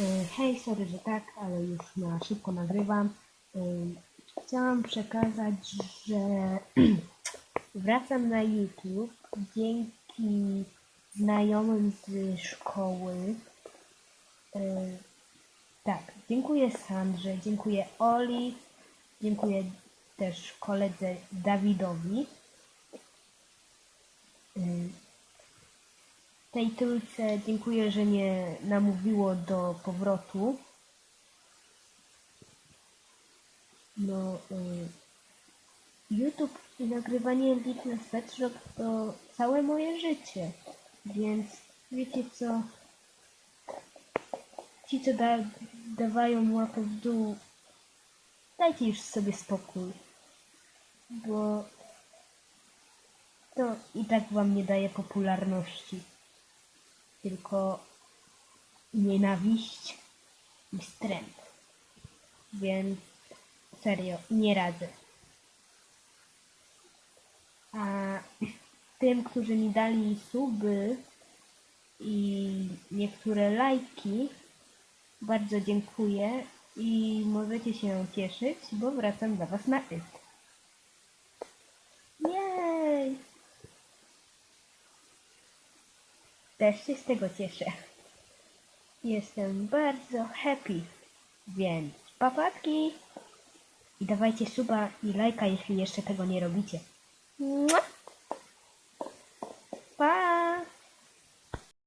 Y, Hej, sorry, że tak, ale już na szybko nagrywam. Y, Chciałam przekazać, że wracam na YouTube dzięki znajomym z szkoły. Y, Tak, dziękuję Sandrze, dziękuję Oli, dziękuję też koledze Dawidowi. Tej trójce dziękuję, że mnie namówiło do powrotu. No, y, YouTube i nagrywanie Lit na Sweatshop to całe moje życie. Więc wiecie co? Ci, co da, dawają łapę w dół, dajcie już sobie spokój. Bo to i tak wam nie daje popularności tylko nienawiść i wstręt. Więc serio, nie radzę. A tym, którzy mi dali suby i niektóre lajki, bardzo dziękuję i możecie się cieszyć, bo wracam dla Was na IT. Też się z tego cieszę. Jestem bardzo happy, więc papatki i dawajcie suba i lajka, jeśli jeszcze tego nie robicie. Mua!